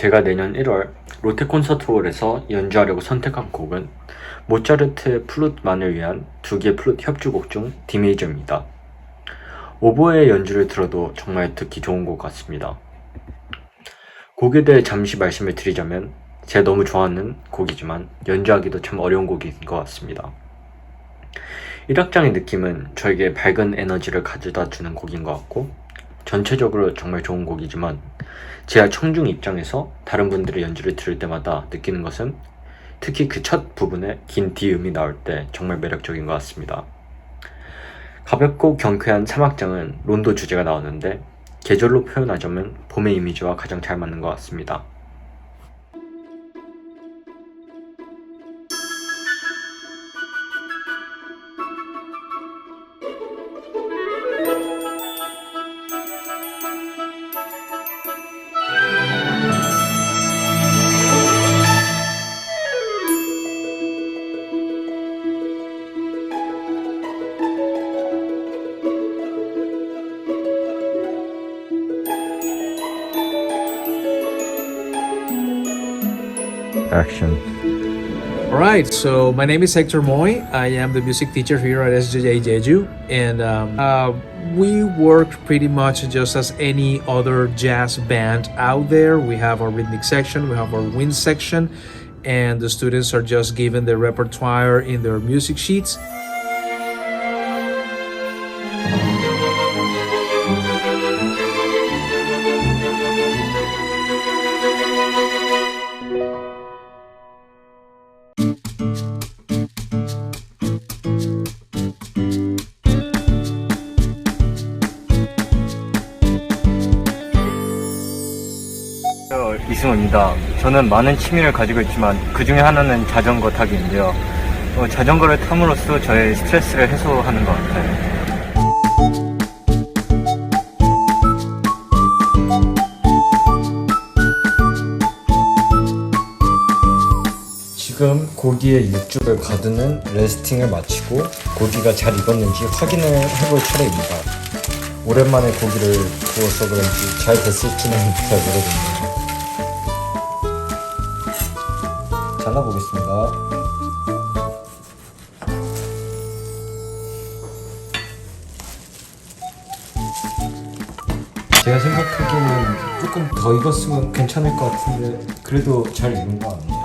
제가 내년 1월 롯데 콘서트홀에서 연주하려고 선택한 곡은 모차르트의 플룻만을 위한 두 개의 플룻 협주곡 중 D메이저입니다. 오보의 연주를 들어도 정말 듣기 좋은 곡 같습니다. 곡에 대해 잠시 말씀을 드리자면 제가 너무 좋아하는 곡이지만 연주하기도 참 어려운 곡인 것 같습니다. 1악장의 느낌은 저에게 밝은 에너지를 가져다 주는 곡인 것 같고 전체적으로 정말 좋은 곡이지만 제가 청중 입장에서 다른 분들의 연주를 들을 때마다 느끼는 것은 특히 그 첫 부분에 긴 디음이 나올 때 정말 매력적인 것 같습니다. 가볍고 경쾌한 3악장은 론도 주제가 나오는데 계절로 표현하자면 봄의 이미지와 가장 잘 맞는 것 같습니다. Action. All right, so my name is Hector Moy. I am the music teacher here at SJJ Jeju, and um, uh, we work pretty much just as any other jazz band out there. We have our rhythmic section, we have our wind section, and the students are just given the repertoire in their music sheets. 이승우입니다. 저는 많은 취미를 가지고 있지만 그 중에 하나는 자전거 타기인데요. 어, 자전거를 탐으로써 저의 스트레스를 해소하는 것 같아요. 지금 고기의 육즙을 가두는 레스팅을 마치고 고기가 잘 익었는지 확인을 해볼 차례입니다. 오랜만에 고기를 구워서 그런지 잘 됐을지는 잘 모르겠네요. 잘라보겠습니다. 제가 생각하기에는 조금 더 익었으면 괜찮을 것 같은데 그래도 잘 익은 거 아니에요?